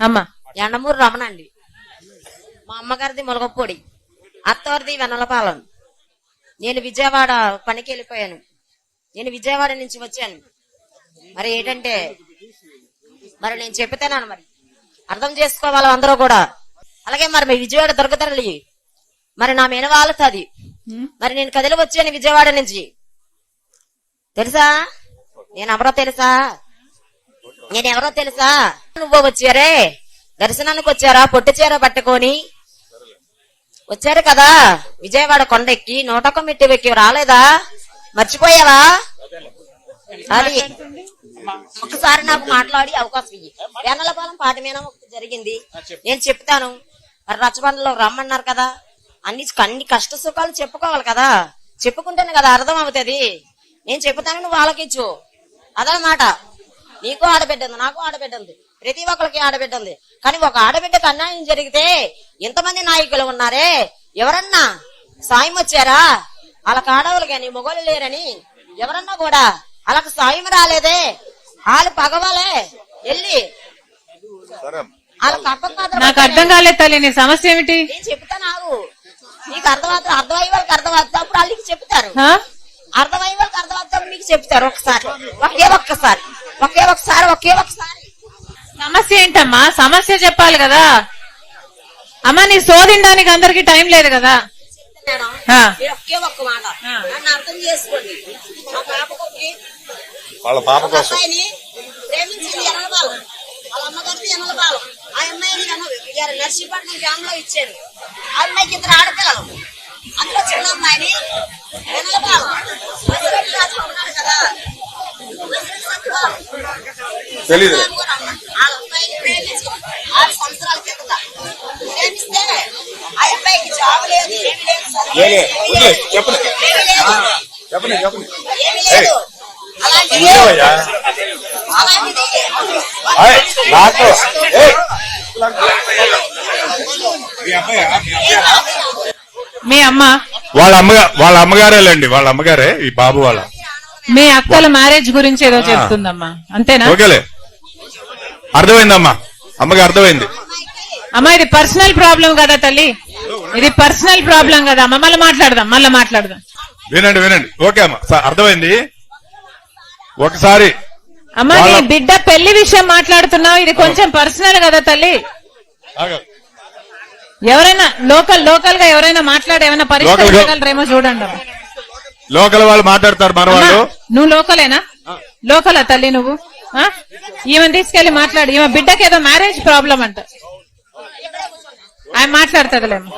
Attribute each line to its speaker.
Speaker 1: అమ్మా.
Speaker 2: ఎండమూరు రమణ అండి మా అమ్మగారిది ములగపొడి. అత్తవారిది వెన్నలపాలెం. నేను విజయవాడ పనికి వెళ్ళిపోయాను. నేను విజయవాడ నుంచి వచ్చాను. మరి ఏంటంటే మరి నేను చెప్తాను మరి. అర్థం చేసుకోవాలి అందరూ కూడా. అలాగే మరి మీ విజయవాడ దొరకతరలి మరి నా మెనవాళ్ళది మరి నేను కదిలి వచ్చాను విజయవాడ నుంచి. తెలుసా? నేను ఎవరో తెలుసా? నేను ఎవరో తెలుసా? నువ్వు వచ్చారే దర్శనానికి వచ్చారా? పొట్టు చీర పట్టుకొని? వచ్చారు కదా? విజయవాడ కొండెక్కి నూటొక్క మెట్టి ఎక్కి రాలేదా? మర్చిపోయావా? అది. ఒకసారి నాకు మాట్లాడి అవకాశం ఇయ్యి. వేనలపాలెం పాట మీద జరిగింది. నేను చెప్తాను. మరి రచ్చబండలో రమ్మన్నారు కదా. అన్ని అన్ని కష్ట సుఖాలు చెప్పుకోవాలి కదా. చెప్పుకుంటేనే కదా అర్థం అవుతుంది నేను చెప్తాను నువ్వు ఆలకించు. అదనమాట. నీకు ఆడబిడ్డ ఉంది నాకు ఆడబిడ్డ ఉంది. ప్రతి ఒక్కరికి ఆడబిడ్డ ఉంది. కానీ ఒక ఆడబిడ్డకు అన్యాయం జరిగితే ఎంతమంది నాయకులు ఉన్నారే? ఎవరన్నా సాయం వచ్చారా? వాళ్ళకి ఆడవాళ్ళు కానీ మొగోళ్ళు లేరని ఎవరన్నా కూడా వాళ్ళకి సాయం రాలేదే? వాళ్ళు పగవాలే. వెళ్ళి. వాళ్ళకి అర్థం మాత్రం
Speaker 1: నాకు అర్థం కాలేదు తల్లి నీ సమస్య ఏమిటి?
Speaker 2: నేను చెప్తా నాకు నీకు అర్థమవుతుంది అర్థమయ్యే వాళ్ళకి అర్థమవుతుంది అప్పుడు వాళ్ళకి చెప్తారు.
Speaker 1: ఆ?
Speaker 2: అర్థమయ్యే వాళ్ళకి అర్థమవుతుంది మీకు చెప్తారు ఒకసారి ఒకే ఒక్కసారి. ఒకే ఒకసారి ఒకే ఒకసారి
Speaker 1: సమస్య ఏంటమ్మా? సమస్య చెప్పాలి కదా. అమ్మా నీ శోధించడానికి అందరికి టైం లేదు కదా.
Speaker 2: మేడం
Speaker 1: ఆ.
Speaker 2: మీరు ఒకే ఒక్క మాట. నన్ను అర్థం చేసుకోండి. మా పాపకి
Speaker 3: వాళ్ళ పాప కోసం.
Speaker 2: అమ్మాయిని ప్రేమించింది ఎనలపాలెం వాళ్ళ అమ్మగారిది ఎనలపాలెం ఆ అమ్మాయిని ఎన- నర్సీపట్నం గ్రామం లో ఇచ్చారు. ఆ అమ్మాయికి ఇద్దరు ఆడపిల్లలు. అందులో చిన్న అమ్మాయిని ఎనలపాలెం మసిరెడ్డి రాజు ఉన్నాడు కదా.
Speaker 3: తెలీదు. చెప్పండి. చెప్పండి చెప్పండి. నాకు ఏయ్. మీ
Speaker 1: అమ్మ?
Speaker 3: వాళ్ళ అమ్మగా వాళ్ళ అమ్మగారేలేండి వాళ్ళ అమ్మగారే ఈ బాబు వాళ్ళ.
Speaker 1: మీ అక్కల మ్యారేజ్ గురించి ఏదో చెప్తుందమ్మా. అంతేనా?
Speaker 3: ఓకేలే. అర్థమైందమ్మా. అమ్మకి అర్థమైంది.
Speaker 1: అమ్మా ఇది పర్సనల్ ప్రాబ్లం కదా తల్లి. ఇది పర్సనల్ ప్రాబ్లం కదా అమ్మ. మళ్ళీ మాట్లాడదాం మళ్ళీ మాట్లాడదాం.
Speaker 3: వినండి వినండి. ఓకే అమ్మా. అర్థమైంది? ఒకసారి
Speaker 1: అమ్మా నీ బిడ్డ పెళ్ళి విషయం మాట్లాడుతున్నావు. ఇది కొంచెం పర్సనల్ కదా తల్లి. ఎవరైనా లోకల్ లోకల్గా ఎవరైనా మాట్లాడి ఏమైనా పరిష్కరించగలరేమో చూడండి.
Speaker 3: లోకల్ వాళ్ళు మాట్లాడతారు మన వాళ్ళు.
Speaker 1: నువ్వు లోకలేనా? లోకలా తల్లి నువ్వు? ఆ? ఈమెను తీసుకెళ్ళి మాట్లాడు. ఈమె బిడ్డకి ఏదో మ్యారేజ్ ప్రాబ్లం అంట. ఆయన మాట్లాడుతుందిలేమో